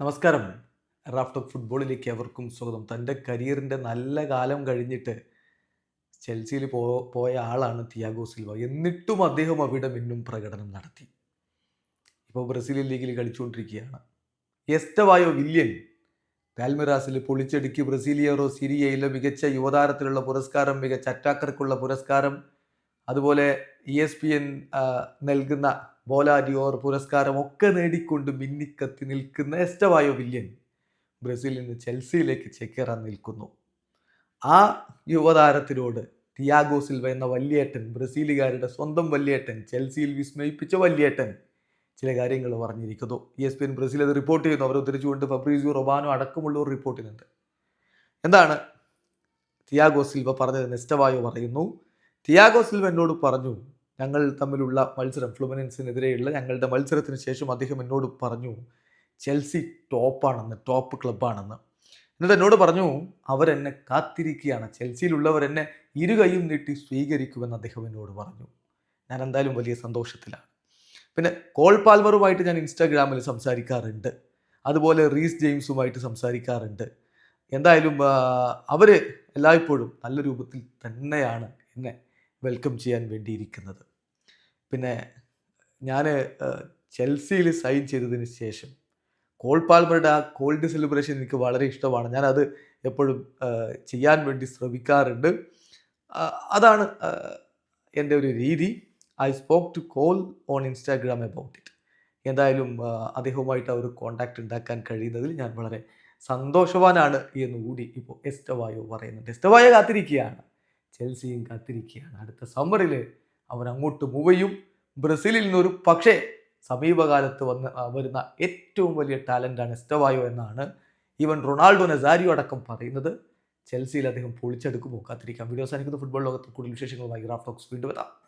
നമസ്കാരം. Raft of ഫുട്ബോളിലേക്ക് അവർക്കും സ്വാഗതം. തന്റെ കരിയറിന്റെ നല്ല കാലം കഴിഞ്ഞിട്ട് ചെൽസിയിൽ പോ പോയ ആളാണ് തിയാഗോ സിൽവ. എന്നിട്ടും അദ്ദേഹം അവിടെ മിന്നും പ്രകടനം നടത്തി. ഇപ്പോൾ ബ്രസീലിയൻ ലീഗിൽ കളിച്ചുകൊണ്ടിരിക്കുകയാണ്. എസ്റ്റവായോ വില്യൻ പാൽമിറാസിൽ പൊളിച്ചടുക്കി ബ്രസീലിയറോ സിരിയയിലെ മികച്ച യുവതാരത്തിലുള്ള പുരസ്കാരം മികച്ച അറ്റാക്കർക്കുള്ള പുരസ്കാരം അതുപോലെ ഇ എസ് പി എൻ നൽകുന്ന ബോലാഡിയോർ പുരസ്കാരം ഒക്കെ നേടിക്കൊണ്ട് മിന്നിക്കത്തി നിൽക്കുന്ന എസ്റ്റവായോ വില്യൻ ബ്രസീലിൽ നിന്ന് ചെൽസിയിലേക്ക് ചേക്കേറാൻ നിൽക്കുന്നു. ആ യുവതാരത്തിനോട് തിയാഗോ സിൽവ എന്ന വല്യേട്ടൻ ബ്രസീലുകാരുടെ സ്വന്തം വല്യേട്ടൻ ചെൽസിയിൽ വിസ്മയിപ്പിച്ച വല്യേട്ടൻ ചില കാര്യങ്ങൾ പറഞ്ഞിരിക്കുന്നു. E S P N Brazil അത് റിപ്പോർട്ട് ചെയ്യുന്നു. അവർ ഉദ്ധരിച്ചുകൊണ്ട് ഫബ്രീസിയോ റൊബാനോ അടക്കമുള്ളവർ റിപ്പോർട്ട് ചെയ്യുന്നുണ്ട് എന്താണ്? തിയാഗോ സിൽവ പറഞ്ഞത് നെസ്റ്റവായോ പറയുന്നു. തിയാഗോ സിൽവ എന്നോട് പറഞ്ഞു ഞങ്ങൾ തമ്മിലുള്ള മത്സരം ഫ്ലുമിനൻസിനെതിരെയുള്ള ഞങ്ങളുടെ മത്സരത്തിന് ശേഷം അദ്ദേഹം എന്നോട് പറഞ്ഞു ചെൽസി ടോപ്പാണെന്ന് ടോപ്പ് ക്ലബ്ബാണെന്ന്. എന്നിട്ട് എന്നോട് പറഞ്ഞു അവരെന്നെ കാത്തിരിക്കുകയാണ്. ചെൽസിയിലുള്ളവർ എന്നെ ഇരുകൈയും നീട്ടി സ്വീകരിക്കുമെന്ന് അദ്ദേഹം എന്നോട് പറഞ്ഞു. ഞാൻ എന്തായാലും വലിയ സന്തോഷത്തിലാണ്. പിന്നെ കോൾ പാൽമറുമായിട്ട് ഞാൻ ഇൻസ്റ്റാഗ്രാമിൽ സംസാരിക്കാറുണ്ട്. അതുപോലെ റീസ് ജെയിംസുമായിട്ട് സംസാരിക്കാറുണ്ട്. എന്തായാലും അവർ എല്ലായ്പ്പോഴും നല്ല രൂപത്തിൽ തന്നെയാണ് എന്നെ വെൽക്കം ചെയ്യാൻ വേണ്ടിയിരിക്കുന്നത്. പിന്നെ ഞാൻ ചെൽസിയിൽ സൈൻ ചെയ്തതിന് ശേഷം കോൾ പാൽമറുടെ ആ കോൾഡ് സെലിബ്രേഷൻ എനിക്ക് വളരെ ഇഷ്ടമാണ്. ഞാനത് എപ്പോഴും ചെയ്യാൻ വേണ്ടി ശ്രമിക്കാറുണ്ട്. അതാണ് എന്റെ ഒരു രീതി. I spoke to call on Instagram about it. എന്തായാലും അദ്ദേഹവുമായിട്ട് ഒരു കോണ്ടാക്ട് ഉണ്ടാക്കാൻ കഴിയുന്നതിൽ ഞാൻ വളരെ സന്തോഷവാനാണ് എന്ന് കൂടി ഇപ്പോൾ എസ്റ്റവായോ പറയുന്നുണ്ട്. എസ്റ്റവായോ കാത്തിരിക്കുകയാണ്. ചെൽസിയും കാത്തിരിക്കുകയാണ്. അടുത്ത സമ്മറിൽ അവർ അങ്ങോട്ട് മൂവ് ബ്രസീലിൽ നിന്നൊരു പക്ഷേ സമീപകാലത്ത് വന്ന് വരുന്ന ഏറ്റവും വലിയ ടാലന്റാണ് എസ്റ്റവായോ എന്നാണ് ഈവൻ റൊണാൾഡോ നസാരിയോ അടക്കം പറയുന്നത്. ചെൽസിയിൽ അദ്ദേഹം പൊളിച്ചെടുക്കുമോ? കാത്തിരിക്കാം. വീഡിയോ അവസാനിക്കുന്ന. ഫുട്ബോൾ ലോകത്ത് കൂടുതൽ വിശേഷങ്ങളുമായി ഗ്രാഫ്റ്റോക്സ് വീണ്ടും എത്താം